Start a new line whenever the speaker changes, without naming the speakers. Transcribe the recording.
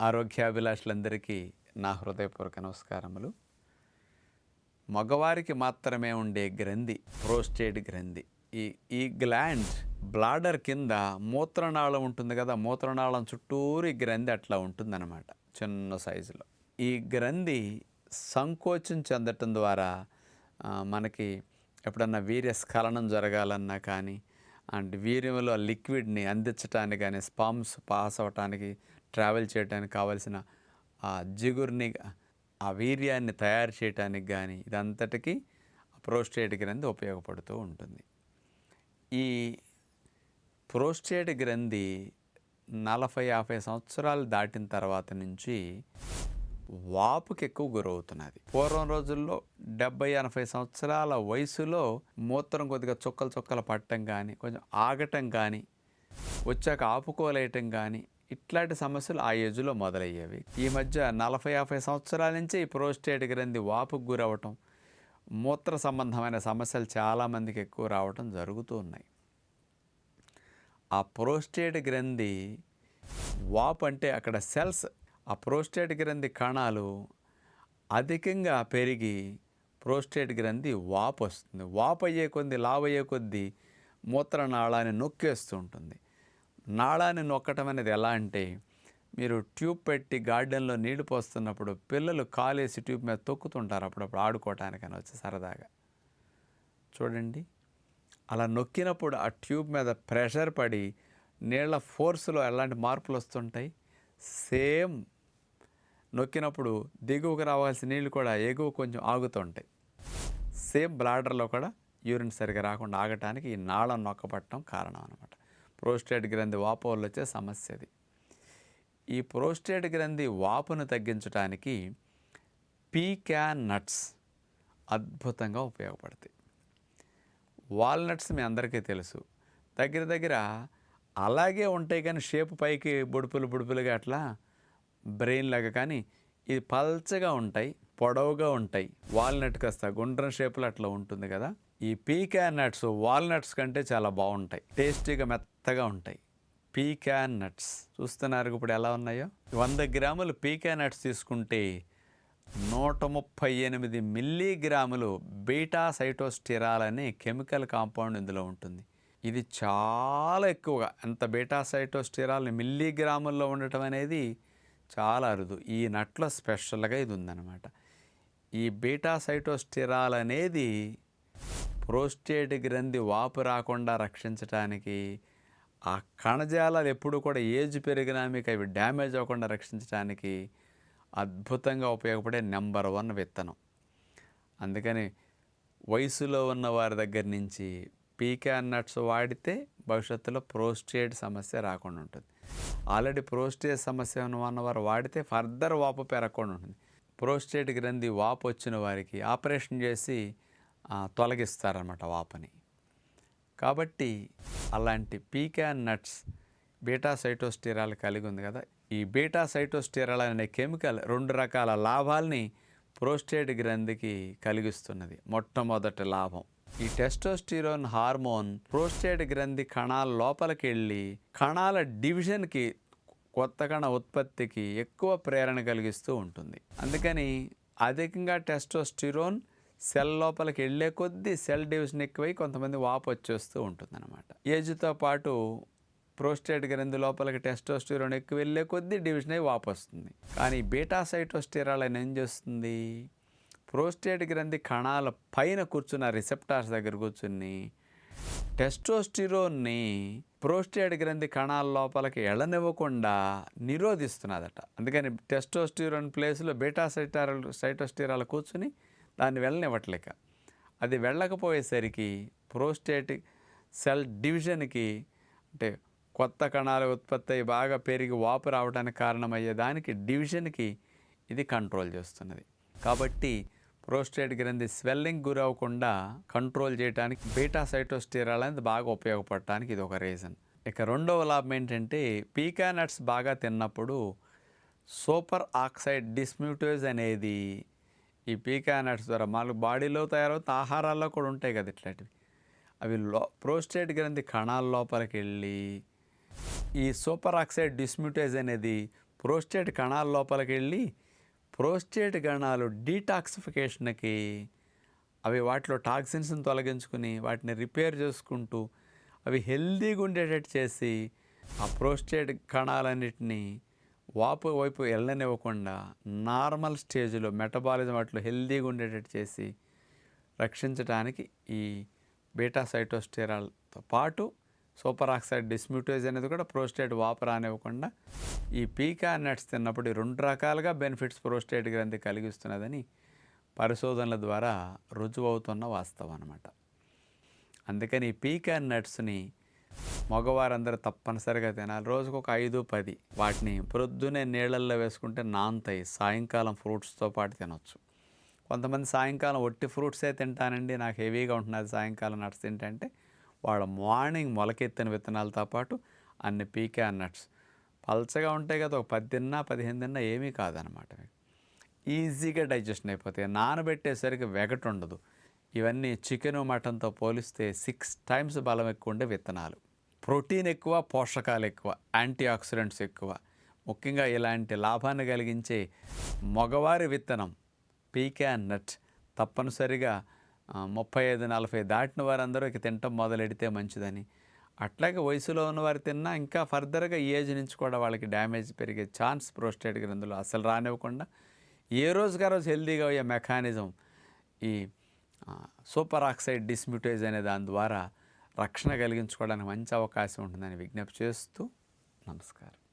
ఆరోగ్యాభిలాషులందరికీ నా హృదయపూర్వక నమస్కారములు. మగవారికి మాత్రమే ఉండే గ్రంథి ప్రోస్టేట్ గ్రంథి ఈ ఈ గ్లాండ్ బ్లాడర్ కింద మూత్రనాళం ఉంటుంది కదా మూత్రనాళం చుట్టూరు ఈ గ్రంథి అట్లా ఉంటుందన్నమాట చిన్న సైజులో. ఈ గ్రంథి సంకోచం చెందటం ద్వారా మనకి ఎప్పుడన్నా వీర్యస్ఖలనం జరగాలన్నా కానీ అండ్ వీర్యంలో లిక్విడ్ని అందించడానికి కానీ స్పామ్స్ పాస్ అవ్వటానికి ట్రావెల్ చేయడానికి కావలసిన ఆ జిగుర్ని ఆ వీర్యాన్ని తయారు చేయడానికి కానీ ఇదంతటికీ ప్రోస్టేట్ గ్రంథి ఉపయోగపడుతూ ఉంటుంది. ఈ ప్రోస్టేట్ గ్రంథి నలభై యాభై సంవత్సరాలు దాటిన తర్వాత నుంచి వాపుకి ఎక్కువ గురవుతున్నది. పూర్వం రోజుల్లో డెబ్బై ఎనభై సంవత్సరాల వయసులో మూత్రం కొద్దిగా చుక్కలు చుక్కలు పట్టడం కానీ కొంచెం ఆగటం కానీ వచ్చాక ఆపుకోలేయటం కానీ ఇట్లాంటి సమస్యలు ఆ ఏజ్లో మొదలయ్యేవి. ఈ మధ్య నలభై యాభై సంవత్సరాల నుంచి ఈ ప్రోస్టేట్ గ్రంథి వాపుకు గురవటం మూత్ర సంబంధమైన సమస్యలు చాలామందికి ఎక్కువ రావటం జరుగుతూ ఉన్నాయి. ఆ ప్రోస్టేట్ గ్రంథి వాపు అంటే అక్కడ సెల్స్ ఆ ప్రోస్టేట్ గ్రంథి కణాలు అధికంగా పెరిగి ప్రోస్టేట్ గ్రంథి వాపు వస్తుంది. వాపు అయ్యే కొద్ది లావు అయ్యే కొద్దీ మూత్రనాళాన్ని నొక్కేస్తూ ఉంటుంది. నాళాన్ని నొక్కటం అనేది ఎలా అంటే మీరు ట్యూబ్ పెట్టి గార్డెన్లో నీళ్ళు పోస్తున్నప్పుడు పిల్లలు కాలేసి ట్యూబ్ మీద తొక్కుతుంటారు అప్పుడప్పుడు ఆడుకోవటానికని వచ్చి సరదాగా. చూడండి అలా నొక్కినప్పుడు ఆ ట్యూబ్ మీద ప్రెషర్ పడి నీళ్ళ ఫోర్స్లో ఎలాంటి మార్పులు వస్తుంటాయి? సేమ్ నొక్కినప్పుడు దిగువకు రావాల్సిన నీళ్ళు కూడా ఎగువ కొంచెం ఆగుతుంటాయి. సేమ్ బ్లాడర్లో కూడా యూరిన్ సరిగా రాకుండా ఆగటానికి ఈ నాళం నొక్కబట్టడం కారణం అనమాట ప్రోస్టేట్ గ్రంథి వాపు వల్ల వచ్చే సమస్య అది ఈ ప్రోస్టేట్ గ్రంథి వాపును తగ్గించడానికి పీక్యాన్ నట్స్ అద్భుతంగా ఉపయోగపడతాయి. వాల్నట్స్ మీ అందరికీ తెలుసు. దగ్గర దగ్గర అలాగే ఉంటాయి కానీ షేప్ పైకి బుడుపులు బుడుపులుగా అట్లా బ్రెయిన్ లాగా కానీ ఇది పల్చగా ఉంటాయి పొడవుగా ఉంటాయి. వాల్నట్ కాస్త గుండ్రం షేప్లో అట్లా ఉంటుంది కదా. ఈ పీకాన్ నట్స్ వాల్నట్స్ కంటే చాలా బాగుంటాయి. టేస్టీగా మెత్తగా ఉంటాయి. Pecan nuts. చూస్తున్నారు ఇప్పుడు ఎలా ఉన్నాయో? వంద గ్రాములు పీకాన్ నట్స్ తీసుకుంటే నూట ముప్పై ఎనిమిది మిల్లీగ్రాములు బీటా సైటోస్టిరాల్ అనే కెమికల్ కాంపౌండ్ ఇందులో ఉంటుంది. ఇది చాలా ఎక్కువగా అంత బీటా సైటోస్టిరాల్ మిల్లీగ్రాముల్లో ఉండటం అనేది చాలా అరుదు. ఈ నట్లో స్పెషల్గా ఇది ఉందన్నమాట. ఈ బీటా సైటోస్టిరాల్ అనేది ప్రోస్టేట్ గ్రంథి వాపు రాకుండా రక్షించడానికి ఆ కణజాలాలు ఎప్పుడు కూడా ఏజ్ పెరిగినా మీకు అవి డ్యామేజ్ అవ్వకుండా రక్షించడానికి అద్భుతంగా ఉపయోగపడే నెంబర్ వన్ విత్తనం. అందుకని వయసులో ఉన్న వారి దగ్గర నుంచి పీకాన్ నట్స్ వాడితే భవిష్యత్తులో ప్రోస్టేట్ సమస్య రాకుండా ఉంటుంది. ఆల్రెడీ ప్రోస్టేట్ సమస్య ఉన్న ఉన్నవారు వాడితే ఫర్దర్ వాపు పెరగకుండా ఉంటుంది. ప్రోస్టేట్ గ్రంథి వాపు వచ్చిన వారికి ఆపరేషన్ చేసి తొలగిస్తారన్నమాట వాపుని. కాబట్టి అలాంటి పీకాన్ నట్స్ బీటా సైటోస్టిరాల్ కలిగి ఉంది కదా. ఈ బీటా సైటోస్టిరాల్ అనే కెమికల్ రెండు రకాల లాభాల్ని ప్రోస్టేట్ గ్రంథికి కలిగిస్తున్నది. మొట్టమొదటి లాభం. ఈ టెస్టోస్టిరోన్ హార్మోన్ ప్రోస్టేట్ గ్రంథి కణాల లోపలికి వెళ్ళి కణాల డివిజన్కి కొత్త కణ ఉత్పత్తికి ఎక్కువ ప్రేరణ కలిగిస్తూ ఉంటుంది. అందుకని అధికంగా టెస్టోస్టిరోన్ సెల్ లోపలికి వెళ్ళే కొద్దీ సెల్ డివిజన్ ఎక్కువై కొంతమంది వాపు వచ్చేస్తూ ఉంటుంది అనమాట ఏజ్తో పాటు ప్రోస్టేట్ గ్రంథి లోపలికి టెస్టోస్టిరోన్ ఎక్కువ వెళ్ళే కొద్దీ డివిజన్ అయి వాపు వస్తుంది. కానీ బీటాసైటోస్టిరాల్ అని ఏం చేస్తుంది? ప్రోస్టేట్ గ్రంథి కణాల పైన కూర్చున్న రిసెప్టార్స్ దగ్గర కూర్చుని టెస్టోస్టిరోన్ని ప్రోస్టేట్ గ్రంథి కణాల లోపలికి ఎడనివ్వకుండా నిరోధిస్తున్నదట. అందుకని టెస్టోస్టిరోన్ ప్లేస్లో బీటా సైటారల్ సైటోస్టిరాల్ కూర్చుని దాన్ని వెళ్ళనివ్వట్లేక. అది వెళ్ళకపోయేసరికి ప్రోస్టేట్ సెల్ డివిజన్కి అంటే కొత్త కణాలు ఉత్పత్తి అయ్యి బాగా పెరిగి వాపు రావడానికి కారణమయ్యే దానికి డివిజన్కి ఇది కంట్రోల్ చేస్తున్నది. కాబట్టి ప్రోస్టేట్ గ్రంథి స్వెల్లింగ్ గురవకుండా కంట్రోల్ చేయడానికి బీటా సైటోస్టీరాల్ అనేది బాగా ఉపయోగపడటానికి ఇది ఒక రీజన్. ఇక రెండవ లాభం ఏంటంటే పీకానట్స్ బాగా తిన్నప్పుడు సూపర్ ఆక్సైడ్ డిస్మ్యూటోజ్ అనేది ఈ పీకా నట్స్ ద్వారా మనకు బాడీలో తయారవుతున్న ఆహారాల్లో కూడా ఉంటాయి కదా ఇట్లాంటివి. అవి లో ప్రోస్టేట్ గ్రంథి కణాల లోపలికి వెళ్ళి ఈ సూపర్ ఆక్సైడ్ డిస్మ్యూటేజ్ అనేది ప్రోస్టేట్ కణాల లోపలికి వెళ్ళి ప్రోస్టేట్ కణాలు డీటాక్సిఫికేషన్కి అవి వాటిలో టాక్సిన్స్ని తొలగించుకుని వాటిని రిపేర్ చేసుకుంటూ అవి హెల్దీగా ఉండేటట్టు చేసి ఆ ప్రోస్టేట్ కణాలన్నిటినీ వాపు వైపు వెళ్ళనివ్వకుండా నార్మల్ స్టేజ్లో మెటబాలిజం అట్లు హెల్దీగా ఉండేటట్టు చేసి రక్షించడానికి ఈ బీటా సైటోస్టెరాల్తో పాటు సూపర్ ఆక్సైడ్ డిస్మ్యూటేజ్ అనేది కూడా ప్రోస్టేట్ వాపు రానివ్వకుండా ఈ పీకా నట్స్ తిన్నప్పుడు రెండు రకాలుగా బెనిఫిట్స్ ప్రోస్టేట్ గ్రంథి కలిగిస్తున్నదని పరిశోధనల ద్వారా రుజువవుతున్న వాస్తవం అనమాట అందుకని ఈ పీకాన్ నట్స్ని మగవారందరూ తప్పనిసరిగా తినాలి. రోజుకు ఒక ఐదు పది. వాటిని ప్రొద్దునే నీళ్ళల్లో వేసుకుంటే నానతాయి సాయంకాలం ఫ్రూట్స్తో పాటు తినొచ్చు. కొంతమంది సాయంకాలం ఒట్టి ఫ్రూట్సే తింటానండి. నాకు హెవీగా ఉంటున్నది సాయంకాలం నట్స్ తింటే వాళ్ళ మార్నింగ్ మొలకెత్తిన విత్తనాలతో పాటు అన్ని పీకే నట్స్. పల్చగా ఉంటాయి కదా ఒక పది తిన్నా పదిహేను తిన్నా ఏమీ కాదనమాట. ఈజీగా డైజెషన్ అయిపోతాయి. నానబెట్టేసరికి వెగటు ఉండదు ఇవన్నీ చికెను మటన్తో పోలిస్తే సిక్స్ టైమ్స్ బలం ఎక్కువ ఉండే విత్తనాలు. ప్రోటీన్ ఎక్కువ పోషకాలు ఎక్కువ యాంటీ ఆక్సిడెంట్స్ ఎక్కువ. ముఖ్యంగా ఇలాంటి లాభాన్ని కలిగించే మగవారి విత్తనం పీకాన్ నట్ తప్పనిసరిగా ముప్పై ఐదు నలభై దాటిన వారందరూ ఇక తినటం మొదలెడితే మంచిదని. అట్లాగే వయసులో ఉన్నవారు తిన్నా ఇంకా ఫర్దర్గా ఈ ఏజ్ నుంచి కూడా వాళ్ళకి డ్యామేజ్ పెరిగే ఛాన్స్ ప్రోస్టేట్ గ్రంథులు అసలు రానివ్వకుండా ఏ రోజుగా రోజు హెల్దీగా అయ్యే మెకానిజం ఈ సూపర్ ఆక్సైడ్ డిస్మ్యూటేజ్ అనే దాని ద్వారా రక్షణ కలిగించుకోవడానికి మంచి అవకాశం ఉంటుందని విజ్ఞప్తి చేస్తూ నమస్కారం.